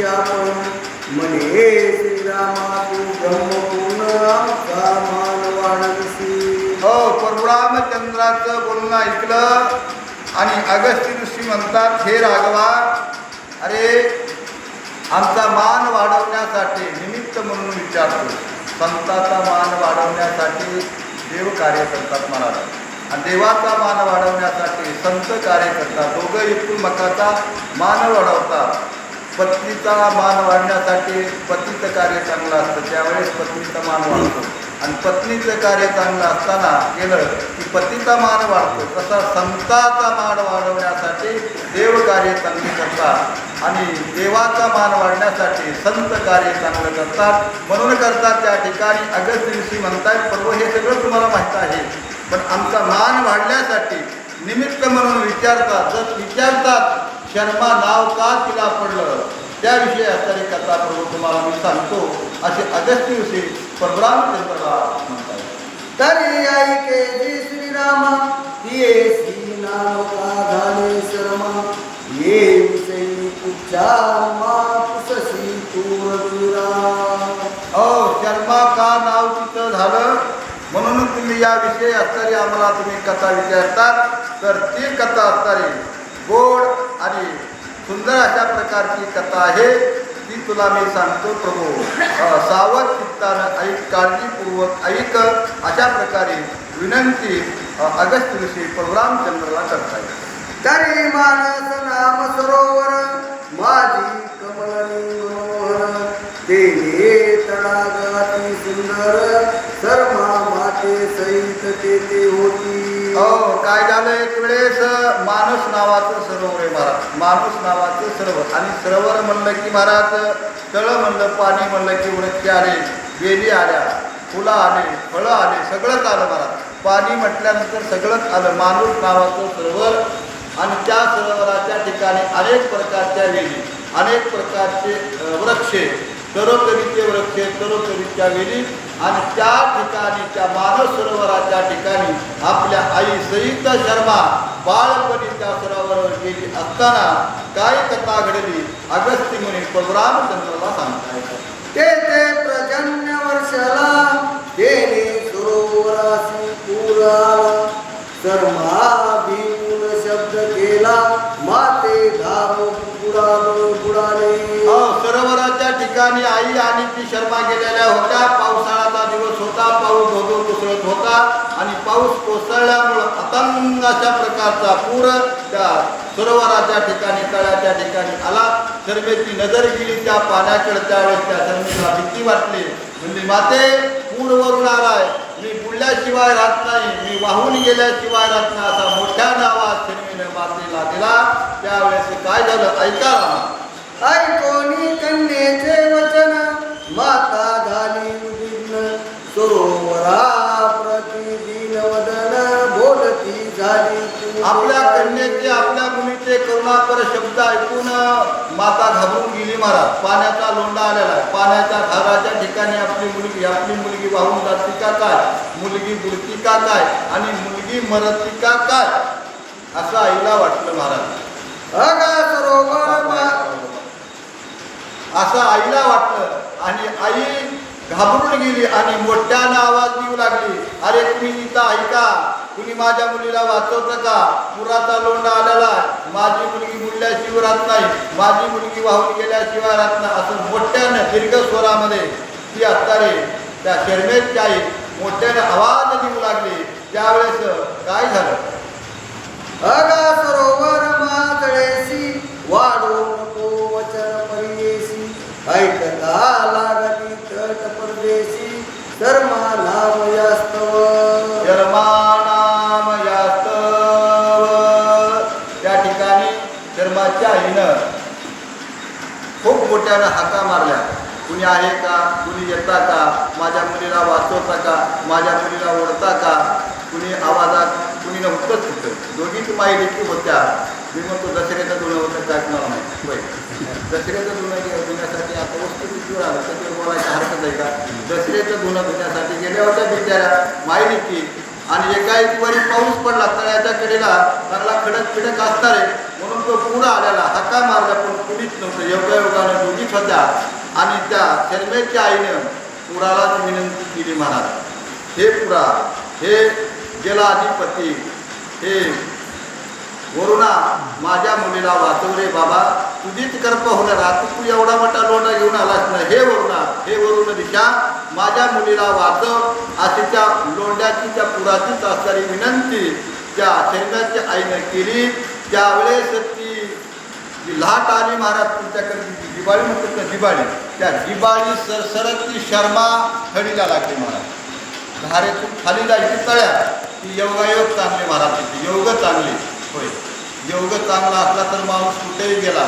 करी आपण म्हणे श्रीरामा तू ब्रह्मपूर्ण आमचा हो परशुरामचंद्राचं बोलणं ऐकलं आणि अगस्ती ऋषी म्हणतात हे राघवा अरे आमचा मान वाढवण्यासाठी निमित्त म्हणून विचारतो. संताचा मान वाढवण्यासाठी देव कार्य करतात महाराज. आणि देवाचा मान वाढवण्यासाठी संत कार्य करतात. दोघं एकूण मान वाढवतात. पत्नीचा मान वाढण्यासाठी पतीचं कार्य चांगलं असतं त्यावेळेस पत्नीचा मान वाढतो. आणि पत्नीचं कार्य चांगलं असताना केलं की पतीचा मान वाढतो. तसा संताचा मान वाढवण्यासाठी देव कार्य चांगले करतात. आणि देवाचा मान वाढण्यासाठी संत कार्य चांगलं करतात. म्हणून करतात त्या ठिकाणी. अगस्त दिवशी म्हणतायत पर्व हे सगळं तुम्हाला माहीत आहे. पण आमचा मान वाढण्यासाठी निमित्त म्हणून विचारतात. जर विचारतात शर्मा नाव का तिला पडलं? त्याविषयी असणारी कथा प्रभू तुम्हाला मी सांगतो. असे अगस्ती विषयी परब्रामचंद्रला म्हणतात. तरी ऐके जी श्रीराम ये श्री नाम का झाले शर्मा. ये विषयी उच्चार मापसशी तूर हो शर्मा का नाव तिथं झालं? म्हणून तुम्ही याविषयी असणारी आम्हाला तुम्ही कथा विचारतात. तर ती कथा असणारी गोड आणि सुंदर अशा प्रकारची कथा आहे ती तुला मी सांगतो प्रभू. सावध चित्तानं ऐक काळजीपूर्वक ऐक अशा प्रकारे विनंती अगस्त ऋषी परशुरामचंद्रला करतायत तरी मानस नाम सरोवर माझी कमल मनोहर तेने तडागाती सुंदर सर्मा माते सहित तेथे होती. हो काय झालं एक वेळेस माणूस नावाचं सरोवर आहे महाराज माणूस नावाचं सरोवर आणि सरोवर म्हणलं की महाराज तळ म्हणलं पाणी म्हणलं की वृक्ष आले वेली आल्या फुलं आले फळं आले सगळंच आलं महाराज. पाणी म्हटल्यानंतर सगळंच आलं. माणूस नावाचं सरोवर आणि त्या सरोवराच्या ठिकाणी अनेक प्रकारच्या वेली अनेक प्रकारचे वृक्षे वृक्ष तरोतरीचे वृक्ष तरोतरीच्या वेली आणि त्या ठिकाणी त्या मानस सरोवराच्या ठिकाणी आपल्या आई सहित शर्मा बाळपणी त्या सरोवरावर गेली असताना काय कथा घडली? अगस्ती मुनी परशुरामचंद्राला सांगता येतात तेथे प्रजन्य वर्षाला पूर आला सर्मा भीमून शब्द केला माते धाव बुडालो बुडाले. हो, सरोवराच्या ठिकाणी आई आणि ती शर्मा गेलेल्या होत्या पावसाळ्याचा दिवस होता पाऊस धोधो कोसळत होता. आणि पाऊस कोसळल्यामुळं अतंग अशा प्रकारचा पूर त्या सरोवराच्या ठिकाणी तळ्याच्या ठिकाणी आला. शर्मेची नजर गेली त्या पाण्याकडे. त्यावेळेस त्या शर्मेला भीती वाटली. म्हणजे माते पूर वरून आलाय. मी बुडल्याशिवाय राहत नाही. मी वाहून गेल्याशिवाय राहत नाही. असा मोठ्या नावात शर्मेने मातेला दिला. त्यावेळेस काय झालं? ऐका ऐकोनी कन्येचे वचन माता आपल्या कन्येचे आपल्या मुलीचे करुणापर शब्द ऐकून माता घाबरून गेली महाराज. पाण्याचा लोंडा आलेला आहे. पाण्याच्या धाराच्या ठिकाणी आपली मुलगी आपली मुलगी वाहून जाते का काय? मुलगी बुडती का काय? आणि मुलगी मरती का काय? असं आईला वाटलं महाराज. अगा सरोवर असं आईला वाटलं आणि आई घाबरून गेली आणि मोठ्यानं आवाज देऊ लागली. अरे तुम्ही इथं ऐका. कुणी माझ्या मुलीला वाचवतं का? पुराचा लोंडा आलेला माझी मुलगी बुडल्याशिवाय राहत नाही. माझी मुलगी वाहून गेल्याशिवाय राहत नाही. असं मोठ्यानं दीर्घ स्वरामध्ये ती असणारे त्या शर्मेची आई मोठ्यानं आवाज देऊ लागली. त्यावेळेस काय झालं? अगा सरोवर मातळेसी वाढू नको वचन परियेसी. ऐक खूप मोठ्यानं हाका मारल्या. कुणी आहे का? कुणी येता का? माझ्या मुलीला वाचवता का? माझ्या मुलीला ओढता का? कुणी आवाजात कुणी नव्हतंच होतं. दोघीच माई देखील होत्या. मी म्हणतो दसऱ्याचं धुणं होतं टाकणार नाही. होय. दसऱ्याचं धुणं घे- धुण्यासाठी आता वस्तू किती आलं तर ते बोलायचं हरकत आहे का? दसऱ्याचं धुणं धुण्यासाठी गेल्या होत्या बिचाऱ्या माई देखील आणि एका एक वरी पाऊस पडला तळ्याच्या कडेला. चांगला खडक खिडक असणार. आहे तो तो आल्याला आलेला हाका मारला पण कुणीच नव्हतं योगायोगानं दोघीच होत्या आणि त्या शर्मेच्या आईनं पुरालाच विनंती केली महाराज हे पुरा हे जलाधिपती हे वरुणा माझ्या मुलीला वाचव रे बाबा. तुझीच कर्प होणार. तू एवढा मोठा लोंडा घेऊन आलास ना? हे वरुणा हे वरुण दिशा माझ्या मुलीला वाचव. अशी त्या लोंड्याची त्या पुराचीच असणारी विनंती त्या शेंगाच्या आईनं केली. त्यावेळेस जी लाट आली महाराज तुमच्याकडे दिवाळी म्हणतात ना दिवाळी. त्या दिवाळी सर ती शर्मा थडीला लागली महाराज. धारेतून खाली जायची तळ्या ती योगायोग चांगली महाराज तिथे योग चांगली. होय. योग चांगला असला तर माणूस कुठेही गेला.